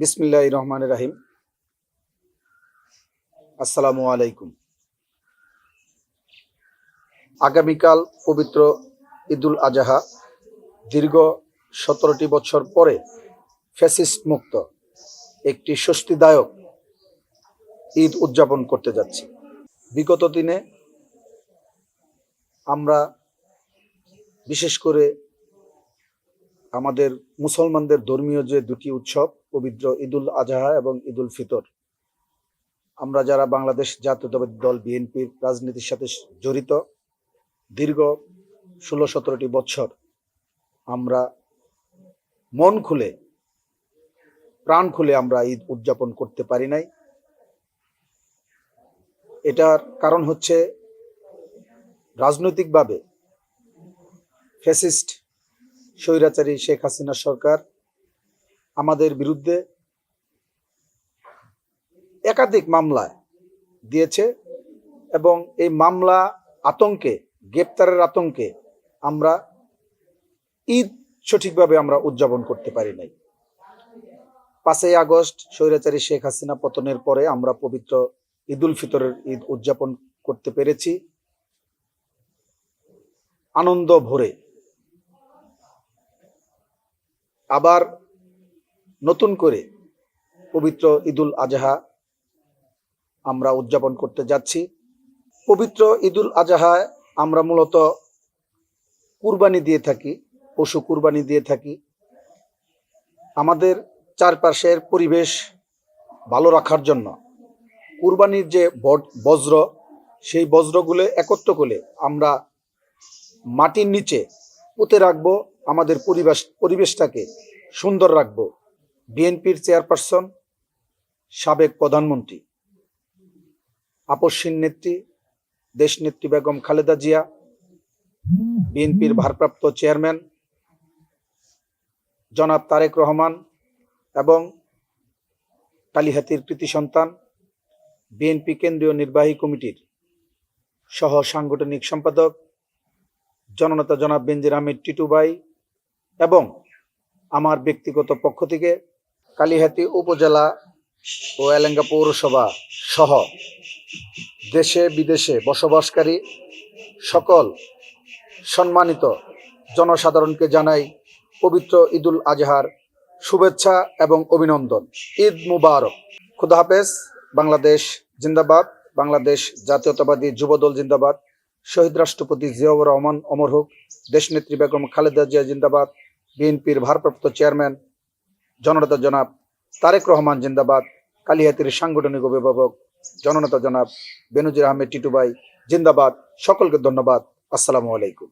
বিসমিল্লাহ রহমান রাহিম। আসসালামু আলাইকুম। আগামীকাল পবিত্র ঈদুল আজহা দীর্ঘ সতেরোটি বছর পরে ফ্যাসিস্ট মুক্ত একটি স্বস্তিদায়ক ঈদ উদযাপন করতে যাচ্ছি। বিগত দিনে আমরা বিশেষ করে আমাদের মুসলমানদের ধর্মীয় যে দুটি উৎসব, পবিত্র ঈদুল আজহা এবং ঈদুল ফিতর, আমরা যারা বাংলাদেশ জাতীয়তাবাদী দল, বিএনপির রাজনীতির সাথে জড়িত, দীর্ঘ ষোলো সতেরোটি বছর আমরা মন খুলে, প্রাণ খুলে আমরা ঈদ উদযাপন করতে পারি নাই। এটার কারণ হচ্ছে রাজনৈতিকভাবে ফ্যাসিস্ট স্বৈরাচারী শেখ হাসিনা সরকার আমাদের বিরুদ্ধে একাধিক মামলায় দিয়েছে এবং এই মামলা আতঙ্কে, গ্রেপ্তারের আতঙ্কে আমরা ঈদ সঠিকভাবে আমরা উদযাপন করতে পারি নাই। পাঁচই আগস্ট স্বৈরাচারী শেখ হাসিনা পতনের পরে আমরা পবিত্র ঈদুল ফিতরের ঈদ উদযাপন করতে পেরেছি। আনন্দ ভরে আবার নতুন করে পবিত্র ঈদুল আজহা আমরা উদযাপন করতে যাচ্ছি। পবিত্র ঈদুল আজহায় আমরা মূলত কুরবানি দিয়ে থাকি, পশু কুরবানি দিয়ে থাকি। আমাদের চারপাশের পরিবেশ ভালো রাখার জন্য কুরবানির যে বজ্র, সেই বজ্রগুলো একত্র করে আমরা মাটির নিচে পুঁতে রাখব। আমাদের পরিবেশ, পরিবেশটাকে সুন্দর রাখব। বিএনপির চেয়ারপারসন, সাবেক প্রধানমন্ত্রী, আপসীন নেত্রী দেশনেত্রী বেগম খালেদা জিয়া, বিএনপির ভারপ্রাপ্ত চেয়ারম্যান, জনাব তারেক রহমান এবং কালিহাতির কৃতি সন্তান, বিএনপি কেন্দ্রীয় নির্বাহী কমিটির সহ সাংগঠনিক সম্পাদক, জননেতা জনাব বেঞ্জির আহমেদ টিটুবাই এবং আমার ব্যক্তিগত পক্ষ থেকে কালিহাতি উপজেলা ও এলেঙ্গা পৌরসভা সহ দেশে বিদেশে বসবাসকারী সকল সম্মানিত জনসাধারণকে জানাই পবিত্র ঈদুল আজহার শুভেচ্ছা এবং অভিনন্দন। ঈদ মুবারক। খুদা হাফেজ, বাংলাদেশ জিন্দাবাদ, বাংলাদেশ জাতীয়তাবাদী যুবদল জিন্দাবাদ। শহীদ রাষ্ট্রপতি জিয়াউর রহমান অমর হোক, দেশনেত্রী বেগম খালেদা জিয়া জিন্দাবাদ। বিএনপির ভারপ্রাপ্ত চেয়ারম্যান, জননেতা জনাব তারেক রহমান জিন্দাবাদ কালিহাতির সাংগঠনিক অভিভাবক, জননেতা জনাব বেনজির আহমেদ টিটুবাই জিন্দাবাদ। সকলকে ধন্যবাদ। আসসালামু আলাইকুম।